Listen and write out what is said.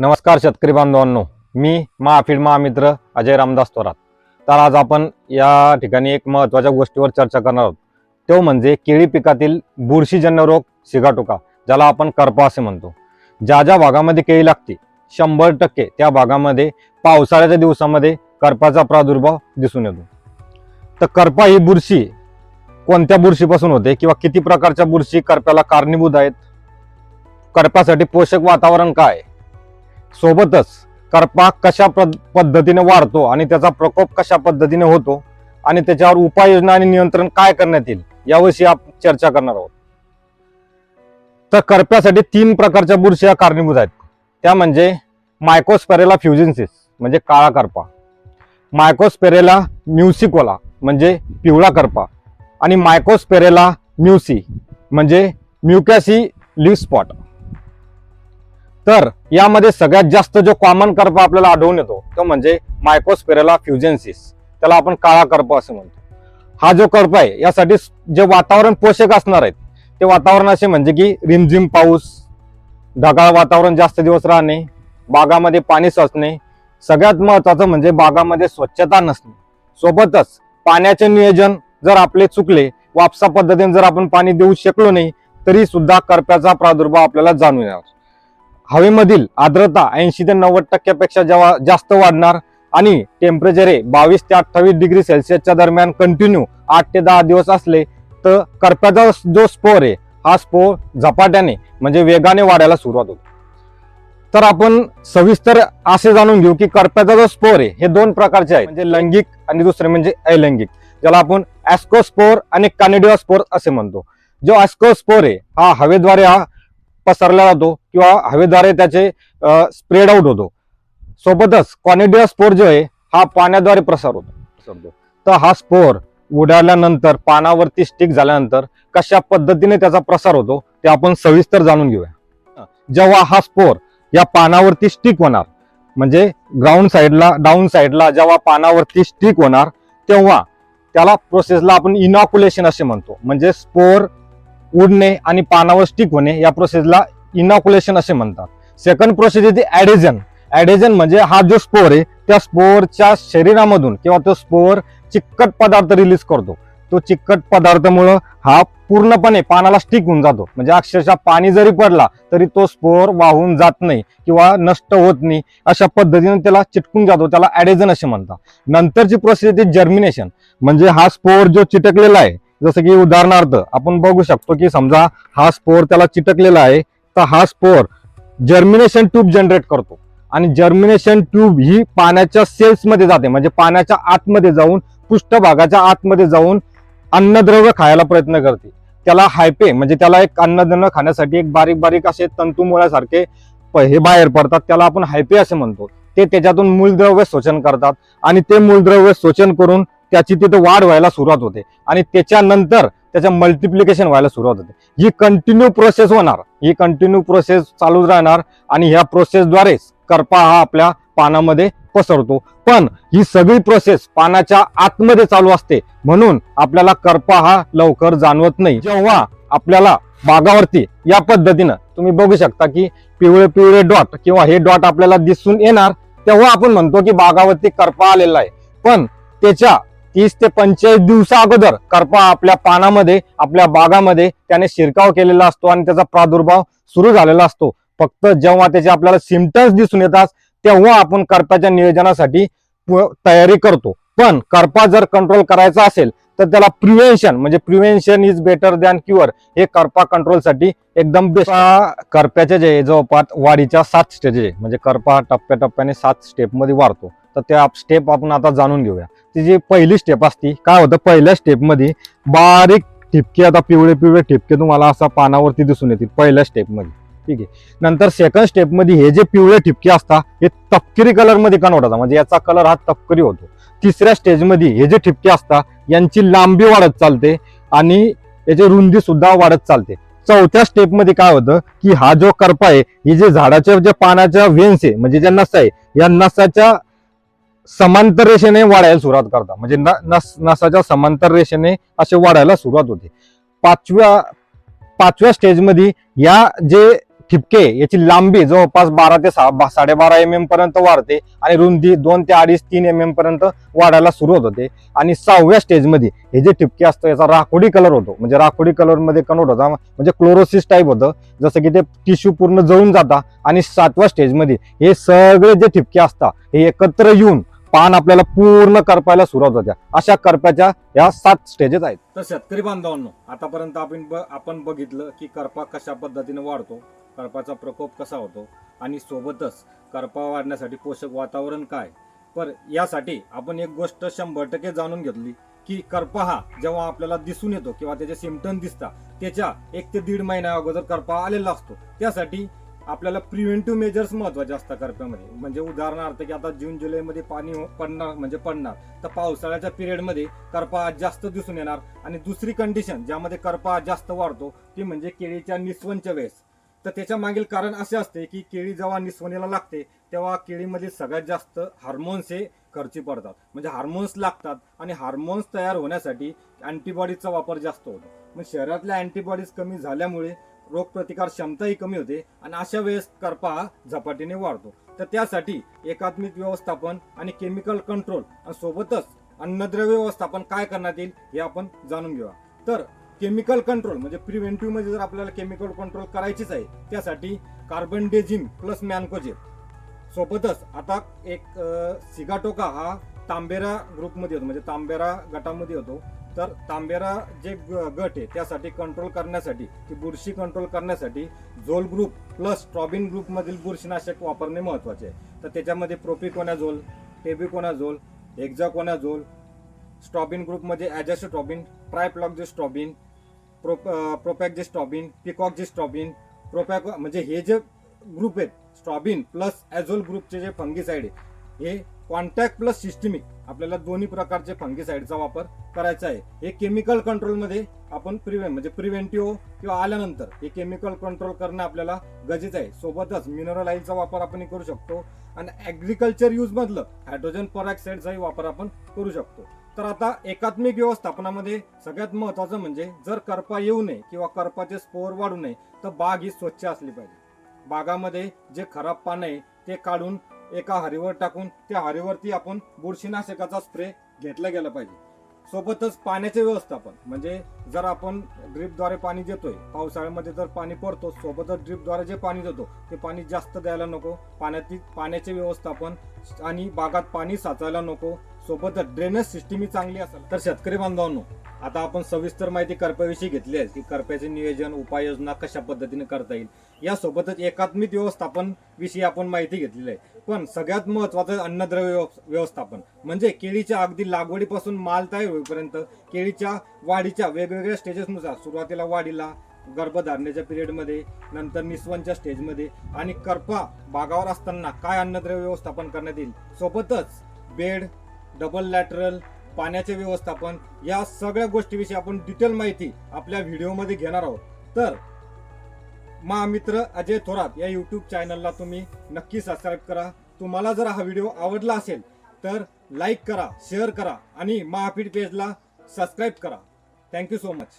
नमस्कार शेतकरी बांधवांनो. मी महाफिड महामित्र अजय रामदास थोरात. तर आज आपण या ठिकाणी एक महत्त्वाच्या गोष्टीवर चर्चा करणार आहोत. तो म्हणजे केळी पिकातील बुरशीजन्य रोग सिगाटोका ज्याला आपण करपा असे म्हणतो. ज्या ज्या भागामध्ये केळी लागते शंभर टक्के त्या भागामध्ये पावसाळ्याच्या दिवसामध्ये करपाचा प्रादुर्भाव दिसून येतो. तर करपा ही बुरशी कोणत्या बुरशीपासून होते किंवा किती प्रकारच्या बुरशी करप्याला कारणीभूत आहेत? करप्यासाठी पोषक वातावरण काय? सोबतच करपा कशा पद्धतीने वाढतो आणि त्याचा प्रकोप कशा पद्धतीने होतो आणि त्याच्यावर उपाययोजना आणि नियंत्रण काय करण्यात येईल याविषयी आपण चर्चा करणार आहोत. तर करप्यासाठी तीन प्रकारच्या बुरशी कारणीभूत आहेत. त्या म्हणजे मायकोस्पेरेला फ्युजिन्सिस म्हणजे काळा करपा. मायकोस्पेरेला म्युसिकोला म्हणजे पिवळा करपा. आणि मायकोस्पेरेला म्युसी म्हणजे म्युकॅसी लिव्ह स्पॉट तर यामध्ये सगळ्यात जास्त जो कॉमन कर्प आपल्याला आढळून येतो तो म्हणजे मायकोस्पेरेला फ्युजन्सिस त्याला आपण काळा कर्प असं म्हणतो. हा जो कर्प आहे यासाठी जे वातावरण पोषक असणार आहेत ते वातावरण असे म्हणजे की रिमझिम पाऊस ढगाळ वातावरण जास्त दिवस राहणे बागामध्ये पाणी साचणे सगळ्यात महत्वाचं म्हणजे बागामध्ये स्वच्छता नसणे. सोबतच पाण्याचे नियोजन जर आपले चुकले वापसा पद्धतीने जर आपण पाणी देऊ शकलो नाही तरी सुद्धा करप्याचा प्रादुर्भाव आपल्याला जाणून येणार. हवेमधील आर्द्रता ऐंशी ते नव्वद टक्क्यापेक्षा जेव्हा जास्त वाढणार आणि टेम्परेचर हे बावीस ते अठ्ठावीस डिग्री सेल्सिअसच्या दरम्यान कंटिन्यू आठ ते दहा दिवस असले तर करप्याचा जो स्पोर आहे हा स्पोर झपाट्याने म्हणजे वेगाने वाढायला सुरुवात होतो. तर आपण सविस्तर असे जाणून घेऊ की करप्याचा जो स्पोर आहे हे दोन प्रकारचे आहेत. म्हणजे लैंगिक आणि दुसरे म्हणजे अलैंगिक ज्याला आपण ॲस्कोस्पोर आणि कॅनेडिओ स्पोर असे म्हणतो. जो ॲस्कोस्पोर आहे हा हवेद्वारे हा पसरला जातो किंवा हवेद्वारे त्याचे स्प्रेड आउट होतो. सोबतच कॉनिडिओ स्पोर जो आहे हा पाण्याद्वारे प्रसार होतो. पसरतो तर हा स्पोर उडाल्यानंतर पानावरती स्टिक झाल्यानंतर कशा पद्धतीने त्याचा प्रसार होतो ते आपण सविस्तर जाणून घेऊया. जेव्हा हा स्पोर या पानावरती स्टिक होणार म्हणजे ग्राउंड साईडला डाऊन साईडला जेव्हा पानावरती स्टिक होणार तेव्हा त्याला प्रोसेसला आपण इनॉक्युलेशन असे म्हणतो. म्हणजे स्पोर उडणे आणि पानावर स्टिक होणे या प्रोसेसला इनॉक्युलेशन असे म्हणतात. सेकंड प्रोसेस येते ॲडेजन ॲडेजन म्हणजे हा जो स्पोअर आहे त्या स्पोअरच्या शरीरामधून किंवा तो स्पोअर चिकट पदार्थ रिलीज करतो. तो चिकट पदार्थामुळं हा पूर्णपणे पानाला स्टिक होऊन जातो. म्हणजे अक्षरशः पाणी जरी पडला तरी तो स्पोअर वाहून जात नाही किंवा नष्ट होत नाही अशा पद्धतीने त्याला चिटकून जातो. त्याला ॲडेजन असे म्हणतात. नंतरची प्रोसेस येते जर्मिनेशन म्हणजे हा स्पोअर जो चिटकलेला आहे जसं की उदाहरणार्थ आपण बघू शकतो की समजा हा स्पोर त्याला चिटकलेला आहे तर हा स्पोर जर्मिनेशन ट्यूब जनरेट करतो. आणि जर्मिनेशन ट्यूब ही पाण्याच्या सेल्समध्ये जाते म्हणजे पाण्याच्या आतमध्ये जाऊन पृष्ठभागाच्या आतमध्ये जाऊन अन्नद्रव्य खायला प्रयत्न करते. त्याला हायपे म्हणजे त्याला एक अन्नद्रव्य खाण्यासाठी एक बारीक बारीक असे तंतुमुळ्यासारखे प- हे बाहेर पडतात त्याला आपण हायपे असे म्हणतो. ते त्याच्यातून मूलद्रव्य शोषण करतात आणि ते मूलद्रव्य शोषण करून त्याची तिथं वाढ व्हायला सुरुवात होते. आणि त्याच्यानंतर त्याचं मल्टिप्लिकेशन व्हायला सुरुवात होते. ही कंटिन्यू प्रोसेस होणार. ही कंटिन्यू प्रोसेस चालूच राहणार आणि ह्या प्रोसेसद्वारेच करपा हा आपल्या पानामध्ये पसरतो. पण ही सगळी प्रोसेस पानाच्या आतमध्ये चालू असते. म्हणून आपल्याला करपा हा लवकर जाणवत नाही. जेव्हा आपल्याला बागावरती या पद्धतीनं तुम्ही बघू शकता की पिवळे पिवळे डॉट किंवा हे डॉट आपल्याला दिसून येणार तेव्हा आपण म्हणतो की बागावरती करपा आलेला आहे. पण त्याच्या तीस ते पंचेचाळीस दिवसा अगोदर करपा आपल्या पानामध्ये आपल्या बागामध्ये त्याने शिरकाव केलेला असतो आणि त्याचा प्रादुर्भाव सुरू झालेला असतो. फक्त जेव्हा त्याचे आपल्याला सिमटम्स दिसून येतात तेव्हा आपण करपाच्या नियोजनासाठी तयारी करतो. पण करपा जर कंट्रोल करायचा असेल तर त्याला प्रिव्हेन्शन म्हणजे prevention is better than cure हे करपा कंट्रोलसाठी एकदम बेस्ट करप्याचे जे जवळपास वाढीच्या सात स्टेजेस आहे म्हणजे करपा हा टप्प्याटप्प्याने सात स्टेपमध्ये वाढतो. तर त्या स्टेप आपण आता जाणून घेऊया. ती जी पहिली स्टेप असती काय होतं? पहिल्या स्टेपमध्ये बारीक ठिपके आता पिवळे पिवळे ठिपके तुम्हाला असा पानावरती दिसून येतील पहिल्या स्टेपमध्ये ठीक आहे. नंतर सेकंड स्टेपमध्ये हे जे पिवळे ठिपके असतात हे तपकिरी कलरमध्ये कन्वर्ट होतात. म्हणजे याचा कलर हा तपकिरी होतो. तिसऱ्या स्टेजमध्ये हे जे ठिपके असतात यांची लांबी वाढत चालते आणि याची रुंदी सुद्धा वाढत चालते. चौथ्या स्टेपमध्ये काय होतं की हा जो करपा आहे ही जे झाडाच्या जे पानाच्या वेन्स आहे म्हणजे ज्या नसा आहे या नसाच्या समांतर रेषेने वाढायला सुरुवात करतात. म्हणजे नस नसाच्या समांतर रेषेने असे वाढायला सुरुवात होते. पाचव्या पाचव्या स्टेजमध्ये या जे ठिपके याची लांबी जवळपास बारा ते सहा बा- साडेबारा एम एम पर्यंत वाढते आणि रुंदी दोन ते अडीच तीन एम एम पर्यंत वाढायला सुरुवात होते आणि सहाव्या स्टेजमध्ये हे जे ठिपके असतं याचा राखोडी कलर होतो. म्हणजे राखोडी कलरमध्ये कन्वर्ट होता म्हणजे क्लोरोसिस टाईप होतं. जसं की ते टिश्यू पूर्ण जळून जाता. आणि सातव्या स्टेजमध्ये हे सगळे जे ठिपके असतात हे एकत्र येऊन पान आपल्याला पूर्ण करपायला सुरुवात होत्या. अशा करप्याच्या या सात स्टेजेस आहेत. तर शेतकरी बांधवांनो आतापर्यंत आपण ब- आपण बघितलं की करपा कशा पद्धतीने वाढतो. करपाचा प्रकोप कसा होतो आणि सोबतच करपा वाढण्यासाठी पोषक वातावरण काय? पर यासाठी आपण एक गोष्ट शंभर टक्के जाणून घेतली की करपा हा जेव्हा आपल्याला दिसून येतो किंवा त्याचे सिमटम दिसतात त्याच्या एक ते दीड महिन्या अगोदर करपा आलेला असतो. त्यासाठी आपल्याला प्रिव्हेंटिव्ह मेजर्स महत्त्वाचे असतात करप्यामध्ये म्हणजे उदाहरणार्थ की आता जून जुलैमध्ये पाणी पडणार म्हणजे पडणार. तर पावसाळ्याच्या पिरियडमध्ये करपा आज जास्त दिसून येणार. आणि दुसरी कंडिशन ज्यामध्ये करपा जास्त वाढतो ती म्हणजे केळीच्या निस्वनच्या वेळेस. तर त्याच्या मागील कारण असे असते की केळी जेव्हा निस्वनेला लागते तेव्हा केळीमध्ये सगळ्यात जास्त हार्मोन्स हे खर्ची पडतात. म्हणजे हार्मोन्स लागतात आणि हार्मोन्स तयार होण्यासाठी अँटीबॉडीजचा वापर जास्त होतो. मग शहरातल्या अँटीबॉडीज कमी झाल्यामुळे रोगप्रतिकार क्षमताही कमी होते आणि अशा वेळेस करपा हा झपाटीने वाढतो. तर त्यासाठी एकात्मिक व्यवस्थापन आणि केमिकल कंट्रोल आणि सोबतच अन्नद्रव्य व्यवस्थापन काय करण्यात येईल हे आपण जाणून घेऊया. तर केमिकल कंट्रोल म्हणजे प्रिव्हेंटिव्हमध्ये जर आपल्याला केमिकल कंट्रोल करायचीच आहे त्यासाठी कार्बन डेझिम प्लस मॅनकोजेब सोबतच आता एक सिगाटोका हा तांबेरा ग्रुपमध्ये होतो म्हणजे तांबेरा गटामध्ये होतो. तर तांबेरा जे ग- गट आहे त्यासाठी कंट्रोल करण्यासाठी ती बुरशी कंट्रोल करण्यासाठी झोल ग्रुप प्लस ट्रॉबिन ग्रुपमधील बुरशीनाशक वापरणे महत्त्वाचे आहे. तर त्याच्यामध्ये प्रोपिकोनाझोल टेबिकोनाझोल एक्झाकोनाझोल स्टॉबिन ग्रुपमध्ये ॲजॅस्ट्रॉबिन ट्रायप्लॉक्झिस्ट्रॉबिन प्रोप जे स्टॉबिन प्रोपॅक म्हणजे हे जे ग्रुप आहेत स्ट्रॉबिन प्लस ॲझोल ग्रुपचे जे फंगीसाईड आहे हे कॉन्टॅक्ट प्लस सिस्टमिक आपल्याला दोन्ही प्रकारचे फंगीसाईडचा वापर करायचा आहे. हे केमिकल कंट्रोलमध्ये आपण प्रिव्हे म्हणजे प्रिव्हेंटिव्ह किंवा आल्यानंतर हे केमिकल कंट्रोल करणं आपल्याला गरजेचं आहे. सोबतच मिनरल ऑइलचा वापर आपण करू शकतो आणि ॲग्रिकल्चर यूजमधलं हायड्रोजन परऑक्साईडचाही वापर आपण करू शकतो. तर आता एकात्मिक व्यवस्थापनामध्ये सगळ्यात महत्वाचं म्हणजे जर करपा येऊ नये किंवा करपाचे स्पोर वाढू नये तर बाग ही स्वच्छ असली पाहिजे. बागामध्ये जे खराब पानं आहे ते काढून एका हरीवर टाकून त्या हरीवरती आपण बुरशीनाशकाचा स्प्रे घेतला गेला पाहिजे. सोबतच पाण्याचे व्यवस्थापन म्हणजे जर आपण ड्रीपद्वारे पाणी देतोय पावसाळ्यामध्ये जर पाणी पडतो सोबतच ड्रीपद्वारे जे पाणी देतो ते पाणी जास्त द्यायला नको पाण्यातील पाण्याचे व्यवस्थापन आणि बागात पाणी साचायला नको सोबतच ड्रेनेज सिस्टीम ही चांगली असेल तर शेतकरी बांधवांनो आता आपण सविस्तर माहिती करप्याविषयी घेतली आहे की करप्याचे नियोजन उपाययोजना कशा पद्धतीने करता येईल. यासोबतच एकात्मिक व्यवस्थापन विषयी आपण माहिती घेतलेली आहे. पण सगळ्यात महत्वाचं अन्नद्रव्य व्यव- व्यवस्थापन. म्हणजे केळीच्या अगदी लागवडीपासून माल तयार होईपर्यंत केळीच्या वाढीच्या वेगवेगळ्या स्टेजेसनुसार सुरुवातीला वाढीला गर्भधारणेच्या पिरियडमध्ये नंतर निस्वनच्या स्टेजमध्ये आणि करपा बागावर असताना काय अन्नद्रव्य व्यवस्थापन करण्यात येईल? सोबतच बेड डबल लॅटरल पाण्याचे व्यवस्थापन या सगळ्या गोष्टीविषयी आपण डिटेल माहिती आपल्या व्हिडिओमध्ये घेणार आहोत. तर महामित्र अजय थोरात या यूट्यूब चॅनलला तुम्ही नक्की सबस्क्राईब करा. तुम्हाला जर हा व्हिडिओ आवडला असेल तर लाईक करा शेअर करा आणि महापीठ पेजला सबस्क्राईब करा. Thank you so much